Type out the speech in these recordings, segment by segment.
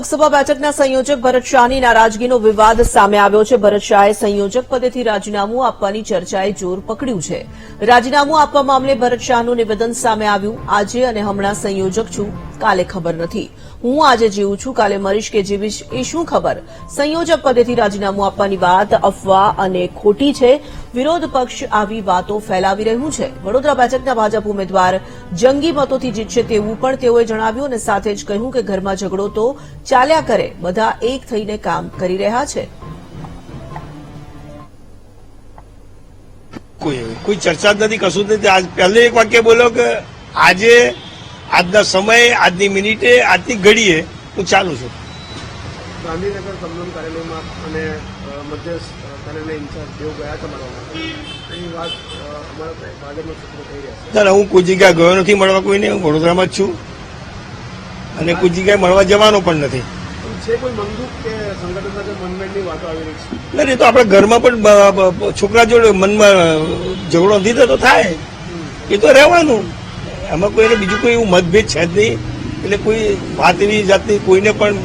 લોકસભા બેઠકના સંયોજક ભરત શાહની નારાજગીનો વિવાદ સામે આવ્યો છે. ભરત શાહે સંયોજક પદેથી રાજીનામું આપવાની ચર્ચાએ જોર પકડ્યું છે. રાજીનામું આપવા મામલે ભરત શાહનું નિવેદન સામે આવ્યું. આજે અને હમણાં સંયોજક છું. કાલે ખબર નથી. હું આજે જીવું છું. કાલે મરીશ કે જીવીશ એ શું ખબર? સંયોજક પદેથી રાજીનામું આપવાની વાત અફવા અને ખોટી છે. વિરોધ પક્ષ આવી વાતો ફેલાવી રહ્યું છે. વડોદરા બેઠકના ભાજપ ઉમેદવાર જંગી મતોથી જીતશે તેવું પણ તેઓએ જણાવ્યું અને સાથે જ કહ્યું કે ઘરમાં ઝઘડો તો ચાલ્યા કરે, બધા એક થઈને કામ કરી રહ્યા છે. કોઈ કોઈ ચર્ચા જ નથી, કશું જ નથી. આજ પહેલે એક વાક્ય બોલો કે આજે, આજના સમયે, આજની મિનિટે, આજની ઘડીએ હું ચાલુ છું. ગાંધીનગર કમલમ કાર્યાલયમાં અને મધ્યસ્થ કાર્યાલય ઇન્ચાર્જ જેઓ ગયા હતા મળવા વાત અમારા ભાજપના સૂત્રો કહી રહ્યા છે. ના હું કોઈ જગ્યા ગયો નથી મળવા કોઈને? હું વડોદરામાં જ છું. અને કોઈ જગ્યાએ મળવા જવાનો પણ નથી. છે કોઈ બંદૂક કે સંગઠન સાથે મનમેળની વાતો આવી રહી છે. તો આપણે ઘરમાં પણ છોકરા જોડે મનમાં ઝઘડો નથી થતો થાય. એ તો રહેવાનું. એમાં કોઈને બીજું કોઈ એવું મતભેદ છે જ નહીં. એટલે કોઈ વાત એવી જાતની કોઈને પણ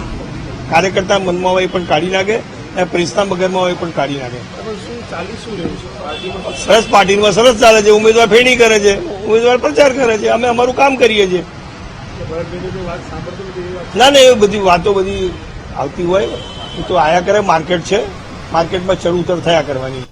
કાર્યકર્તા મનમાં હોય પણ કાઢી નાખે અને પ્રિન્સના મગજમાં હોય પણ કાઢી નાખે. સરસ પાર્ટીમાં સરસ ચાલે છે ઉમેદવાર ફેણી કરે છે ઉમેદવાર પ્રચાર કરે છે અમે અમારું કામ કરીએ છીએ. ના ના એ બધી વાતો બધી આવતી હોય એ તો આયા કરે માર્કેટ છે માર્કેટમાં ચડ ઉતર થયા કરવાની.